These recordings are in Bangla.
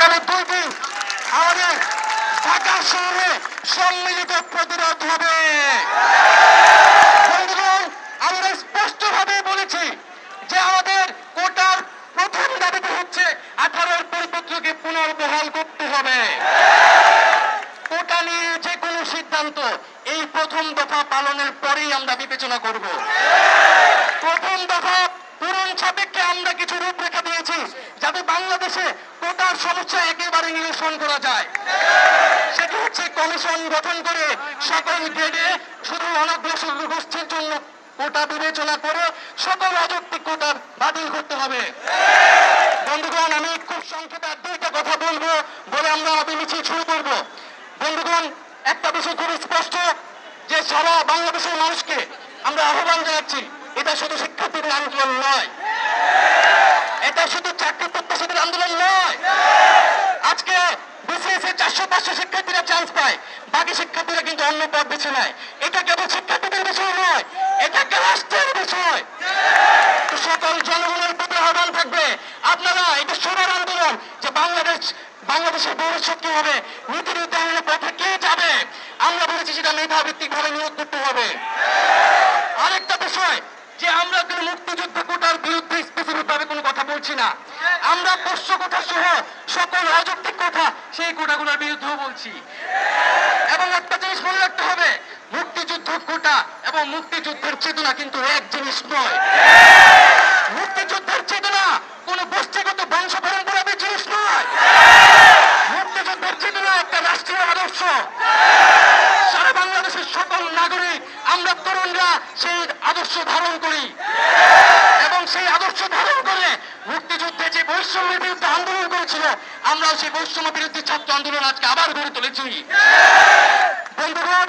আগামী দুই দিন আমাদের ঢাকা শহরে সম্মিলিত প্রতিরোধ হবে। আমরা বলেছি যে আমাদের কোটার প্রথম দাবিতে হচ্ছে আঠারোর পরিপত্রকে পুনর্বহাল করতে হবে। কোটা নিয়ে যে কোনো সিদ্ধান্ত এই প্রথম দফা পালনের পরেই আমরা বিবেচনা করব। প্রথম দফা পূরণ সাপেক্ষে আমরা কিছু রূপরেখা দিয়েছি যাতে বাংলাদেশে কোটার সমস্যা একেবারে নিরসন করা যায়। সেটি হচ্ছে কমিশন গঠন করে সকল গ্রেডে শুধু অনগ্রসর গোষ্ঠীর জন্য কোটা বিবেচনা করে সকল অযৌক্তিক কোটা বাতিল করতে হবে। বন্ধুগণ, আমি খুব সংক্ষেপে আর দুইটা কথা বলব বলে আমরা অবিমিছিল শুরু করব। বন্ধুগণ, একটা বিষয় খুব স্পষ্ট, যে সারা বাংলাদেশের মানুষকে আমরা আহ্বান জানাচ্ছি, এটা শুধু শিক্ষার্থীদের আন্দোলন নয়। বেছে নেয় এটা কেবল শিক্ষার্থীদের বিষয় নয়, এটা একটা রাষ্ট্রের বিষয় সকল জনগণের প্রতি আহ্বান থাকবে, আপনারা এটা সবার আন্দোলন যে বাংলাদেশ, বাংলাদেশের ভবিষ্যৎ কি হবে, নীতি নির্ধারণের পথে কে যাবে, আমরা বলেছি সেটা মেধাভিত্তিক ভাবে নিয়োগ করতে হবে। আরেকটা বিষয়, যে আমরা কোনো মুক্তিযুদ্ধ কোটার বিরুদ্ধে স্পেসিফিক ভাবে কোনো কথা বলছি না। আমরা পোষ্য কথা সহ সকল অযৌক্তিক কথা সেই কোটাগুলোর বিরুদ্ধেও বলছি। এবং একটা জিনিস মনে রাখতে হবে কোটা এবং মুক্তিযুদ্ধের চেতনা কিন্তু এক জিনিস নয়। মুক্তিযুদ্ধের চেতনা কোন গোষ্ঠীগত বংশ পরম্পরাদের জিনিস নয়। মুক্তিযুদ্ধের চেতনা একটা রাষ্ট্রীয় আদর্শ। সারা বাংলাদেশের সকল নাগরিক, আমরা তরুণরা সেই আদর্শ ধারণ করি। এবং সেই আদর্শ ধারণ করে মুক্তিযুদ্ধে যে বৈষম্যের বিরুদ্ধে আন্দোলন করেছিল, আমরাও সেই বৈষম্য বিরুদ্ধে ছাত্র আন্দোলন আজকে আবার গড়ে তুলেছি। বন্ধুগণ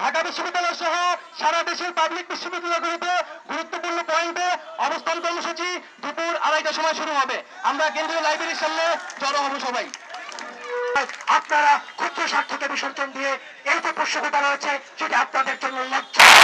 ঢাকা বিশ্ববিদ্যালয় সহ সারা দেশের পাবলিক বিশ্ববিদ্যালয়গুলিতে গুরুত্বপূর্ণ পয়েন্টে অবস্থান কর্মসূচি দুপুর আড়াইটার সময় শুরু হবে। আমরা কেন্দ্রীয় লাইব্রেরির সামনে জড়ো হব সবাই। আপনারা ক্ষুদ্র স্বার্থকে বিসর্জন দিয়ে এই যে পোষ্যকতা রয়েছে, সেটা আপনাদের জন্য লজ্জা।